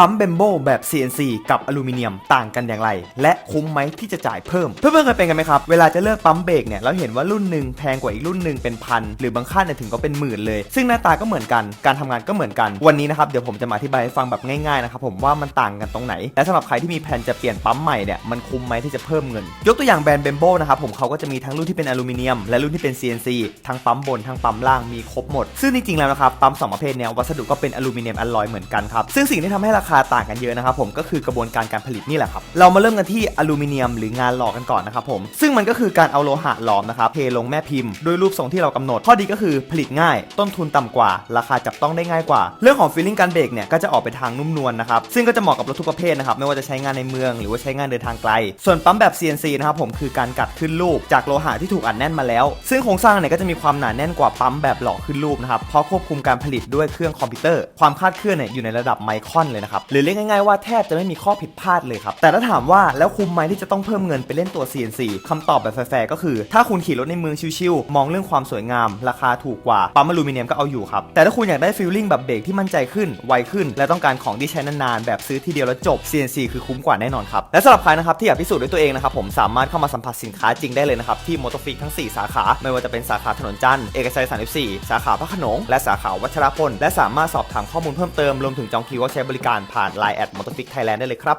ปั๊มเบมโบแบบ CNC กับอลูมิเนียมต่างกันอย่างไร และคุ้มไหมที่จะจ่ายเพิ่ม เพื่อนๆเคยเป็นกันไหมครับ เวลาจะเลือกปั๊มเบรกเนี่ยเราเห็นว่ารุ่นหนึ่งแพงกว่าอีกรุ่นหนึ่งเป็นพัน หรือบางค่าเนี่ยถึงก็เป็นหมื่นเลย ซึ่งหน้าตาก็เหมือนกันการทำงานก็เหมือนกัน วันนี้นะครับเดี๋ยวผมจะมาอธิบายให้ฟังแบบง่ายๆนะครับผมว่ามันต่างกันตรงไหน และสำหรับใครที่มีแผนจะเปลี่ยนปั๊มใหม่เนี่ยมันคุ้มไหมที่จะเพิ่มเงิน ยกตัวอย่างแบรนด์เบมโบนะครับผมเขาก็จะมีทั้งรุ่นที่เป็นอลูมิเนียมและรุ่นที่เป็น CNC ทั้งปั๊มบนทั้งปั๊มล่างมีครบหมดซึ่งจริงๆแล้วนะครับปั๊มสองประเภทเนี่ยวัสดุก็เป็นอลูมิเนียมอลลอยเหมือนกันครับซึ่งสิ่งที่ทำให้ราคาต่างกันเยอะนะครับผมก็คือกระบวนการการผลิตนี่แหละครับเรามาเริ่มกันที่อลูมิเนียมหรืองานหล่อกันก่อนนะครับผมซึ่งมันก็คือการเอาโลหะหลอมนะครับเทลงแม่พิมพ์โดยรูปทรงที่เรากำหนด ข้อดีก็คือผลิตง่าย ต้นทุนต่ำกว่า ราคาจับต้องได้ง่ายกว่า เรื่องของฟีลลิ่งการเบรกเนี่ยก็จะออกไปทางนุ่มนวลนะครับซึ่งก็จะเหมาะกับรถทุกประเภทนะครับไม่ว่าจะใช้งานในเมืองหรือว่าใช้งานเดินทางไกล ส่วนปั๊มแบบ CNC นะครับผมคือการกัดขึ้นรูปจากโลหะที่ถูกอัดแน่นมาแล้ว ซึ่งโครงสร้างเนี่ยก็จะมีความหนาแน่นกว่าปั๊มแบบหล่อขึ้นรูปนะครับเพราะควบคุมการผลิตด้วยเครื่องคอมพิวเตอร์ความคลาดเคลื่อนเนี่ยอยู่ในระดับไมครอนเลยนะครับหรือเรียกง่ายๆว่าแทบจะไม่มีข้อผิดพลาดเลยครับแต่ถ้าถามว่าแล้วคุ้มไหมที่จะต้องเพิ่มเงินไปเล่นตัว CNC คำตอบแบบแฟร์ๆก็คือ ถ้าคุณขี่รถในเมืองชิวๆมองเรื่องความสวยงาม ราคาถูกกว่าปั๊มอลูมิเนียมก็เอาอยู่ครับแต่ถ้าคุณอยากได้ฟีลลิ่งแบบเบรกที่มั่นใจขึ้นไวขึ้น และต้องการของที่ใช้นานๆแบบซื้อทีเดียวแล้วจบ CNC คือคุ้มกว่าแน่นอนครับและสำหรับใครนะครับที่อยากพิสูจน์ด้วยตัวเองนะครับผมสามารถเข้ามาสัมผัสสินค้าจริงได้เลยนะครับที่มอเตอร์ฟิกทั้ง 4 สาขา ไม่ว่าจะเป็นสาขาถนนจันทร์เอกชัย 34 สาขาพระขนงและสาขาวัชรพลและสามารถสอบถามข้อมูลเพิ่มเติมรวมถึงจองคิวว่าใช้บริการผ่าน Line แอดมอเตอร์ฟิกไทยแลนด์ได้เลยครับ